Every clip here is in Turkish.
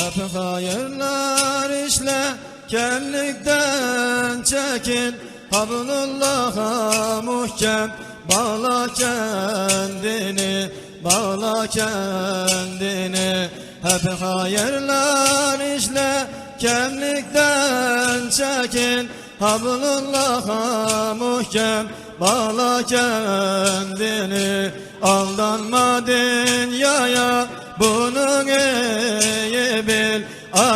Hep hayırlar işle kellikten çekil Hablullah'a muhkem bağla kendini Bağla kendini. Hep hayırlar işle kellikten çekil Hablullah'a muhkem bağla kendini. Aldanma dünyaya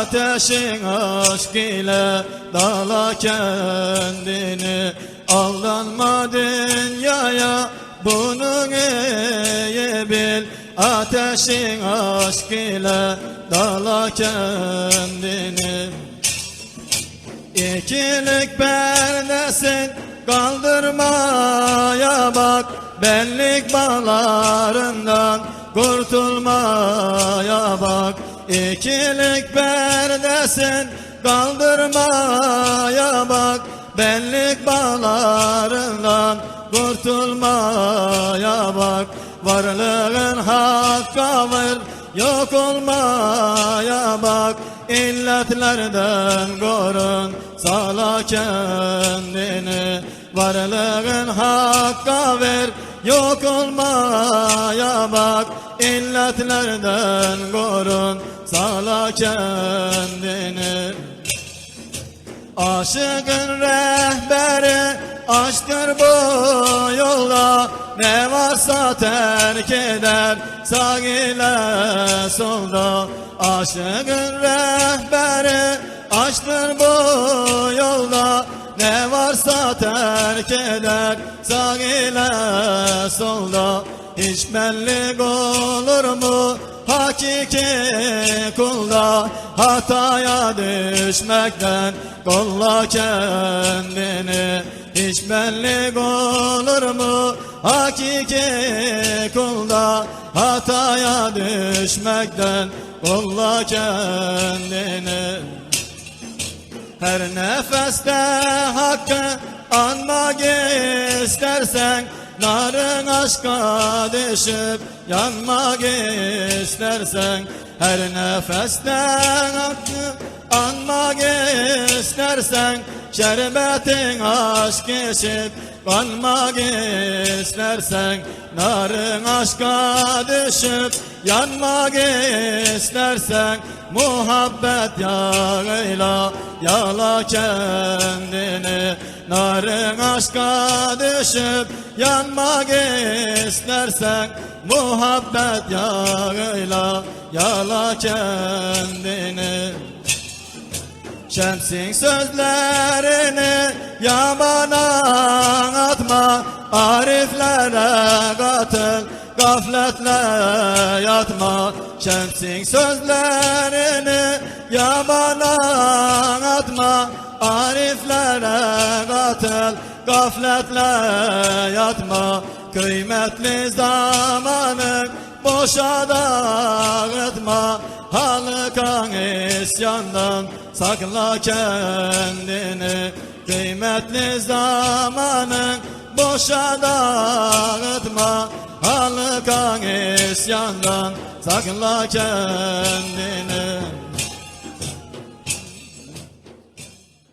Ateşin aşk ile dağla kendini. Aldanma dünyaya bunun iyi bil. Ateşin aşk ile dağla kendini. İkilik perdesin kaldırmaya bak. Benlik bağlarından kurtulmaya İkilik perdesin kaldırmaya bak. Benlik bağlarından kurtulmaya bak. Varlığın hakka var yok olmaya bak. İlletlerden korun sağla kendini. Varlığın hakka ver yok olmaya bak. İlletlerden korun sağla kendini. Aşıkın rehberi aşktır bu yolda Ne varsa terk eder sağ ile solda. Aşıkın rehberi aşktır bu yolda Ne varsa terk eder sağ ile solda. Hiç belli olur mu hakiki kulda Hataya düşmekten kolla kendini. Hiç belli olur mu hakiki kulda Hataya düşmekten kolla kendini? Her nefeste hakkı anmak istersen Narın aşka düşüp yanmak istersen Her nefeste hakkı anmak istersen. Şerbetin aşk içip kanmak istersen Narın aşka düşüp yanmak istersen. Muhabbet yağıyla yağla kendini Narın aşka düşüp yanmak istersen Muhabbet yağıyla yağla kendini. Şemsin sözlerini yamana atma Ariflere katıl gafletle yatma. Şemsin sözlerini yamana atma Ariflere katıl gafletle yatma. Kıymetli zamanın boşa dağıtma. Halkan isyandan sakla kendini. Kıymetli zamanın boşa dağıtma. Halkan isyandan sakla kendini